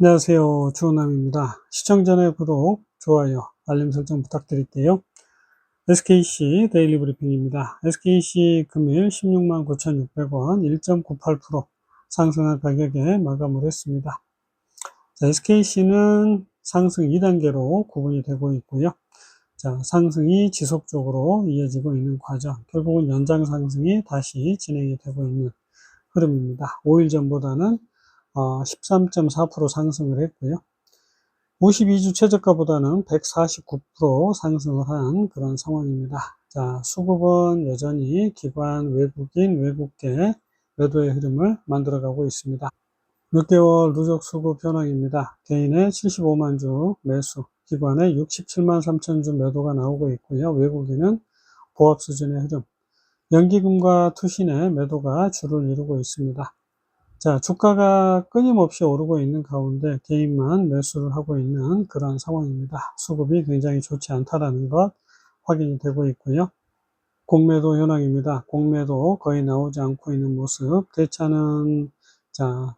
안녕하세요. 주호남입니다. 시청 전에 구독, 좋아요, 알림 설정 부탁드릴게요. SKC 데일리 브리핑입니다. SKC 금일 16만 9,600원 1.98% 상승한 가격에 마감을 했습니다. 자, SKC는 상승 2단계로 구분이 되고 있고요. 자, 상승이 지속적으로 이어지고 있는 과정, 결국은 연장 상승이 다시 진행이 되고 있는 흐름입니다. 5일 전보다는 13.4% 어, 상승을 했고요. 52주 최저가보다는 149% 상승을 한 그런 상황입니다. 자, 수급은 여전히 기관, 외국인, 외국계 매도의 흐름을 만들어가고 있습니다. 6개월 누적 수급 현황입니다. 개인의 75만 주 매수, 기관의 67만 3천 주 매도가 나오고 있고요. 외국인은 보합 수준의 흐름, 연기금과 투신의 매도가 주를 이루고 있습니다. 자, 주가가 끊임없이 오르고 있는 가운데 개인만 매수를 하고 있는 그런 상황입니다. 수급이 굉장히 좋지 않다라는 것 확인이 되고 있고요. 공매도 현황입니다. 공매도 거의 나오지 않고 있는 모습. 대차는, 자,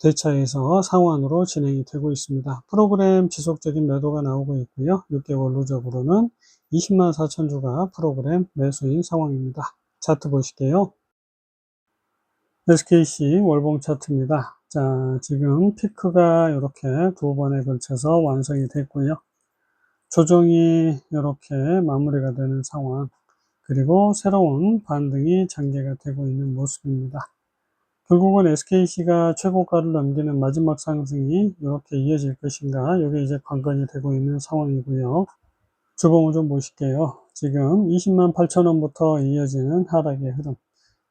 대차에서 상환으로 진행이 되고 있습니다. 프로그램 지속적인 매도가 나오고 있고요. 6개월 누적으로는 20만 4천 주가 프로그램 매수인 상황입니다. 차트 보실게요. SKC 월봉 차트입니다. 자, 지금 피크가 이렇게 두 번에 걸쳐서 완성이 됐고요. 조정이 이렇게 마무리가 되는 상황, 그리고 새로운 반등이 전개가 되고 있는 모습입니다. 결국은 SKC가 최고가를 넘기는 마지막 상승이 이렇게 이어질 것인가, 이게 이제 관건이 되고 있는 상황이고요. 주봉을 좀 보실게요. 지금 20만 8천원부터 이어지는 하락의 흐름.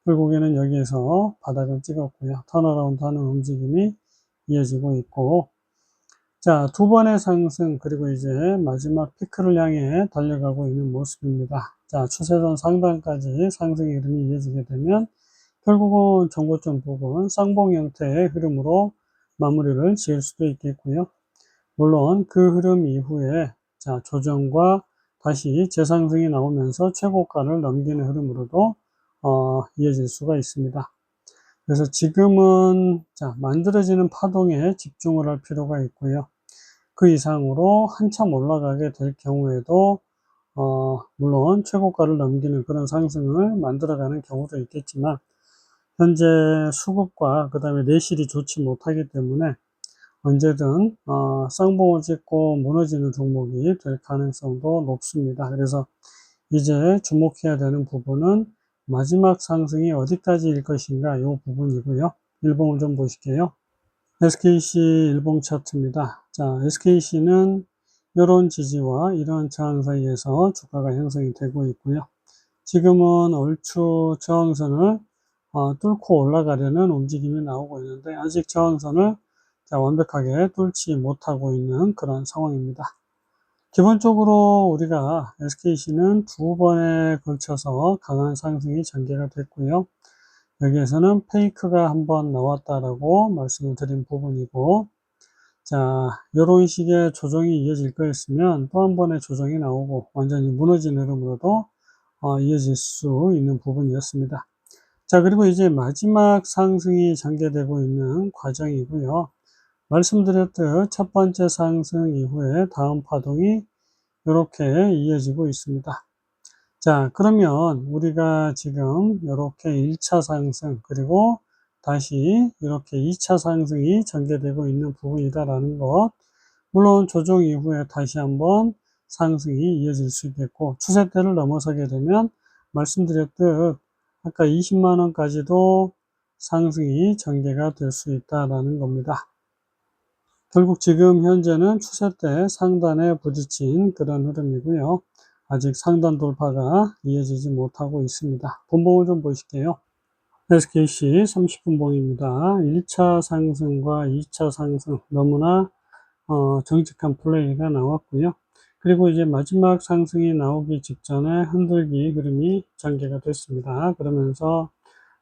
결국에는 여기에서 바닥을 찍었고요. 턴어라운드 하는 움직임이 이어지고 있고 자, 두 번의 상승 그리고 이제 마지막 피크를 향해 달려가고 있는 모습입니다. 자, 추세선 상단까지 상승 흐름이 이어지게 되면 결국은 정고점 부분 쌍봉 형태의 흐름으로 마무리를 지을 수도 있겠고요. 물론 그 흐름 이후에 자, 조정과 다시 재상승이 나오면서 최고가를 넘기는 흐름으로도 어, 이어질 수가 있습니다. 그래서 지금은 자, 만들어지는 파동에 집중을 할 필요가 있고요. 그 이상으로 한참 올라가게 될 경우에도 어, 물론 최고가를 넘기는 그런 상승을 만들어가는 경우도 있겠지만 현재 수급과 그 다음에 내실이 좋지 못하기 때문에 언제든 어, 쌍봉을 찍고 무너지는 종목이 될 가능성도 높습니다. 그래서 이제 주목해야 되는 부분은 마지막 상승이 어디까지일 것인가 이 부분이고요. 일봉을 좀 보실게요. SKC 일봉 차트입니다. 자, SKC는 이런 지지와 이런 저항 사이에서 주가가 형성이 되고 있고요. 지금은 얼추 저항선을 어, 뚫고 올라가려는 움직임이 나오고 있는데 아직 저항선을 자, 완벽하게 뚫지 못하고 있는 그런 상황입니다. 기본적으로 우리가 SKC는 두 번에 걸쳐서 강한 상승이 전개가 됐고요. 여기에서는 페이크가 한 번 나왔다라고 말씀을 드린 부분이고, 자, 이런 식의 조정이 이어질 거였으면 또 한 번의 조정이 나오고 완전히 무너진 흐름으로도 어, 이어질 수 있는 부분이었습니다. 자, 그리고 이제 마지막 상승이 전개되고 있는 과정이고요. 말씀드렸듯 첫 번째 상승 이후에 다음 파동이 이렇게 이어지고 있습니다. 자, 그러면 우리가 지금 이렇게 1차 상승, 그리고 다시 이렇게 2차 상승이 전개되고 있는 부분이다라는 것. 물론 조정 이후에 다시 한번 상승이 이어질 수 있겠고, 추세대를 넘어서게 되면 말씀드렸듯 아까 20만원까지도 상승이 전개가 될 수 있다라는 겁니다. 결국 지금 현재는 추세대 상단에 부딪힌 그런 흐름이고요. 아직 상단 돌파가 이어지지 못하고 있습니다. 분봉을 좀 보실게요. SKC 30분 봉입니다. 1차 상승과 2차 상승 너무나 어, 정직한 플레이가 나왔고요. 그리고 이제 마지막 상승이 나오기 직전에 흔들기 흐름이 전개가 됐습니다. 그러면서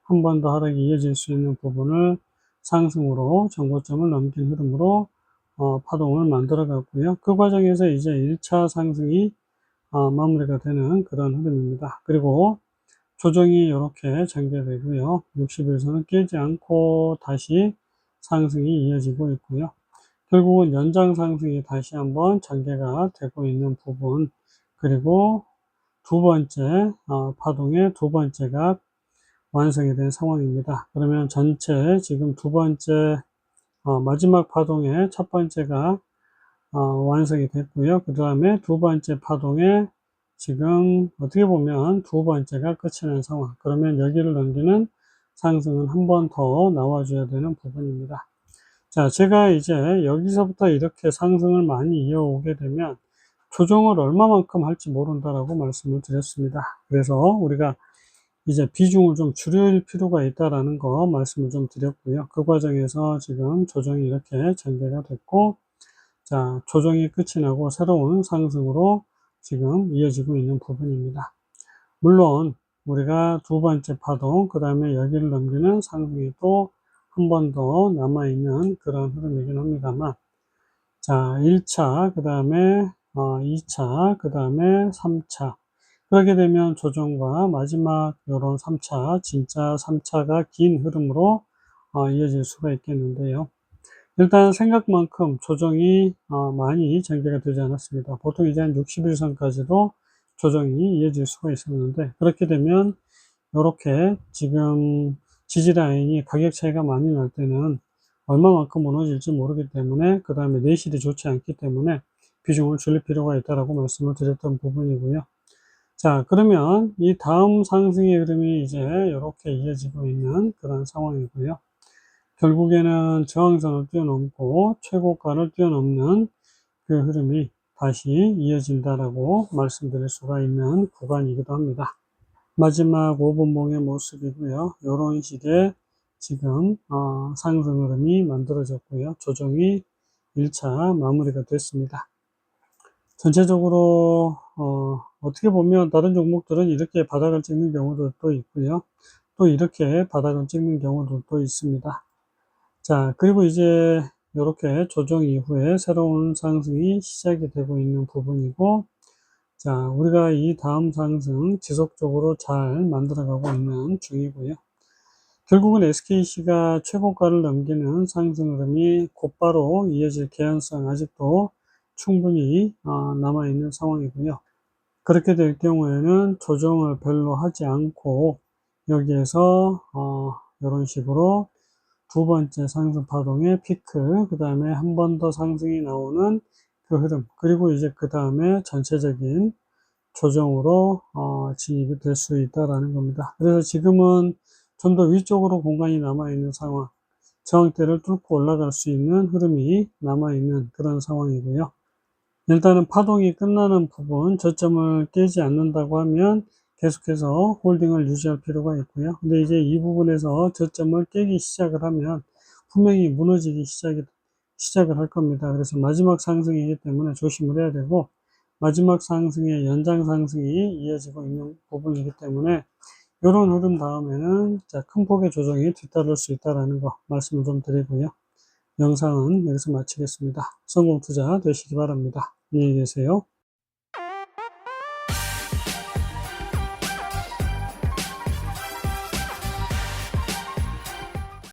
한 번 더 하락이 이어질 수 있는 부분을 상승으로 정고점을 넘긴 흐름으로 어, 파동을 만들어 갔고요. 그 과정에서 이제 1차 상승이 어, 마무리가 되는 그런 흐름입니다. 그리고 조정이 이렇게 전개되고요. 60일선은 깨지 않고 다시 상승이 이어지고 있고요. 결국은 연장 상승이 다시 한번 전개가 되고 있는 부분 그리고 두 번째 어, 파동의 두 번째가 완성이 된 상황입니다. 그러면 전체 지금 두 번째 어, 마지막 파동의 첫 번째가 어, 완성이 됐고요. 그 다음에 두 번째 파동에 지금 어떻게 보면 두 번째가 끝이 난 상황. 그러면 여기를 넘기는 상승은 한 번 더 나와줘야 되는 부분입니다. 자, 제가 이제 여기서부터 이렇게 상승을 많이 이어오게 되면 조정을 얼마만큼 할지 모른다라고 말씀을 드렸습니다. 그래서 우리가 이제 비중을 좀 줄일 필요가 있다라는 거 말씀을 좀 드렸고요. 그 과정에서 지금 조정이 이렇게 전개가 됐고, 자, 조정이 끝이 나고 새로운 상승으로 지금 이어지고 있는 부분입니다. 물론 우리가 두 번째 파동, 그 다음에 여기를 넘기는 상승이 또 한 번 더 남아있는 그런 흐름이긴 합니다만, 자, 1차, 그 다음에 어, 2차, 그 다음에 3차. 그렇게 되면 조정과 마지막 요런 3차, 진짜 3차가 긴 흐름으로 어, 이어질 수가 있겠는데요. 일단 생각만큼 조정이 어, 많이 전개가 되지 않았습니다. 보통 이제 한 60일 선까지도 조정이 이어질 수가 있었는데 그렇게 되면 이렇게 지금 지지 라인이 가격 차이가 많이 날 때는 얼마만큼 무너질지 모르기 때문에 그 다음에 내실이 좋지 않기 때문에 비중을 줄일 필요가 있다라고 말씀을 드렸던 부분이고요. 자, 그러면 이 다음 상승의 흐름이 이제 이렇게 이어지고 있는 그런 상황이고요. 결국에는 저항선을 뛰어넘고 최고가를 뛰어넘는 그 흐름이 다시 이어진다라고 말씀드릴 수가 있는 구간이기도 합니다. 마지막 5분봉의 모습이고요. 이런 식의 지금 어, 상승 흐름이 만들어졌고요. 조정이 1차 마무리가 됐습니다. 전체적으로 어, 어떻게 보면 다른 종목들은 이렇게 바닥을 찍는 경우도 있고요. 또 이렇게 바닥을 찍는 경우도 있습니다. 자, 그리고 이제 이렇게 조정 이후에 새로운 상승이 시작이 되고 있는 부분이고, 자, 우리가 이 다음 상승 지속적으로 잘 만들어가고 있는 중이고요. 결국은 SKC가 최고가를 넘기는 상승 흐름이 곧바로 이어질 개연성 아직도 충분히 어, 남아있는 상황이고요. 그렇게 될 경우에는 조정을 별로 하지 않고 여기에서 어, 이런 식으로 두 번째 상승 파동의 피크, 그 다음에 한 번 더 상승이 나오는 그 흐름, 그리고 이제 그 다음에 전체적인 조정으로 어, 진입이 될 수 있다라는 겁니다. 그래서 지금은 좀 더 위쪽으로 공간이 남아 있는 상황, 저항대를 뚫고 올라갈 수 있는 흐름이 남아 있는 그런 상황이고요. 일단은 파동이 끝나는 부분, 저점을 깨지 않는다고 하면 계속해서 홀딩을 유지할 필요가 있고요. 근데 이제 이 부분에서 저점을 깨기 시작을 하면 분명히 무너지기 시작이, 시작을 할 겁니다. 그래서 마지막 상승이기 때문에 조심을 해야 되고, 마지막 상승의 연장 상승이 이어지고 있는 부분이기 때문에 이런 흐름 다음에는 큰 폭의 조정이 뒤따를 수 있다는 거 말씀을 좀 드리고요. 영상은 여기서 마치겠습니다. 성공 투자 되시기 바랍니다. 안녕히 계세요.